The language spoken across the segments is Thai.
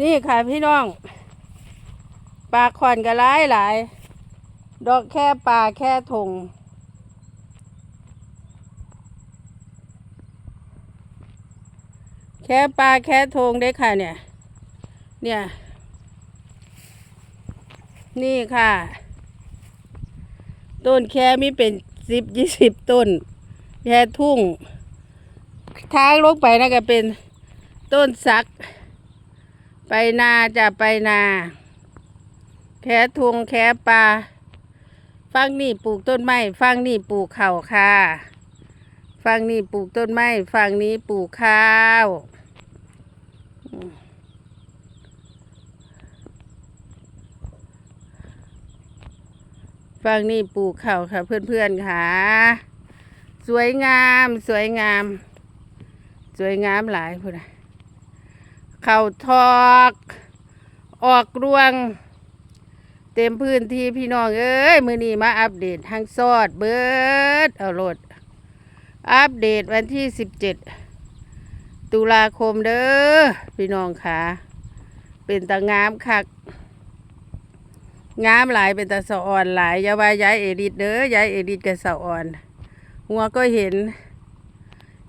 นี่ค่ะพี่น้อง ปลาขอนก็หลายหลาย ดอกแค่ปลาแค่ทงแค่ปลาแค่ทงได้ค่ะเนี่ย เนี่ย นี่ค่ะ ต้นแค่มีเป็นสิบยี่สิบต้น แค่ทุ่ง ทางลงไปนะก็เป็นต้นสัก ไปนาจะไปนา แค่ทุงแค่ปลาฟังนี่ปลูกต้นไม้ฟังนี่ปลูกข้าวค่ะ ฟังนี่ปลูกต้นไม้ฟังนี้ปลูกข้าวฟังนี่ปลูกข้าวค่ะ เพื่อนๆค่ะ สวยงาม สวยงาม สวยงามหลายพุ่นนะ เข้าทอกออกรวง เต็มพื้นที่พี่น้องเอ้ยมือนี้มาอัปเดตทางซอดเบิดเอาโหลด อัปเดตวันที่สิบเจ็ดตุลาคมเด้อพี่น้องค่ะ เป็นตางามคักงามหลายเป็นตาสะอ่อนหลายอย่าว่ายายเอริดเด้อยายเอริดกับสะอ่อนหัวก็เห็น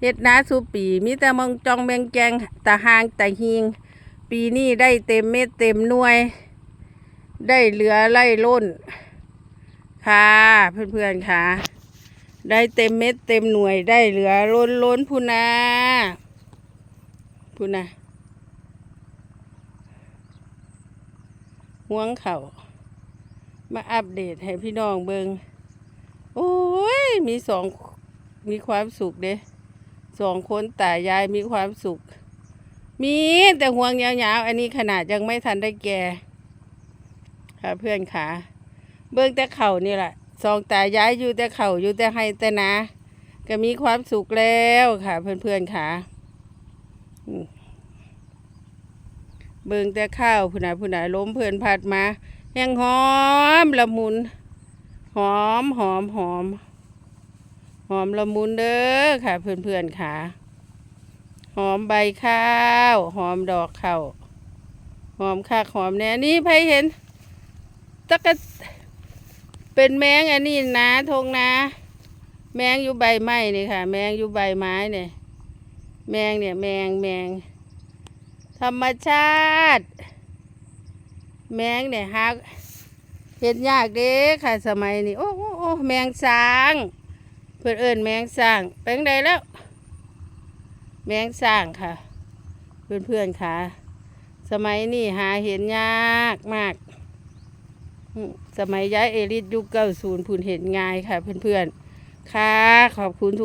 เฮ็ดนาสูปี มีแต่มองจองแมงแจงตาหางตาหิง ปีนี้ได้เต็มเม็ดเต็มหน่วย ได้เหลือไล่ล้น ค่ะเพื่อนๆค่ะ ได้เต็มเม็ดเต็มหน่วยได้เหลือล้นล้นพูนาพูนาห่วงเขามาอัปเดตให้พี่น้องเบิงโอ้ย มีสองมีความสุขเด้ สองคนตายายมีความสุข มีแต่ห่วงยาวๆ อันนี้ขนาดยังไม่ทันได้แก่ค่ะเพื่อนค่ะเบิ่งแต่เข่านี่แหละสองตายายอยู่แต่เข่าอยู่แต่ให้แต่นาก็มีความสุขแล้วค่ะ เพื่อนๆค่ะอืมเบิ่งแต่ข้าวผู้นาผู้นาล้มเพื่อนพัดมาแห้งหอมละมุน หอมหอมหอมห อมละมุนเด้อค่ะเพื่อนๆค่ะ หอมใบข้าว หอมดอกข้าวหอมคักหอมแน่นี่ไผเห็นตะกะเป็นแมงอันนี้นะทงนะ แมงอยู่ใบไม้นี่ค่ะ แมงอยู่ใบไม้เนี่ยแมงเนี่ยแมงแมง ธรรมชาติ แมงเนี่ยฮักเห็นยากเด้ค่ะสมัยนี้โอ้โอ้โอ้แมงสาง เพื่อนเอิญแมงสางเป็นไดแล้ว แมงสางค่ะ เพื่อนเพื่อนๆค่ะ สมัยนี้หาเห็นยากมาก สมัยย้ายเอริสยุคเก้าศูนย์พูนเห็นง่ายค่ะ เพื่อนๆค่ะ ขอบคุณทุก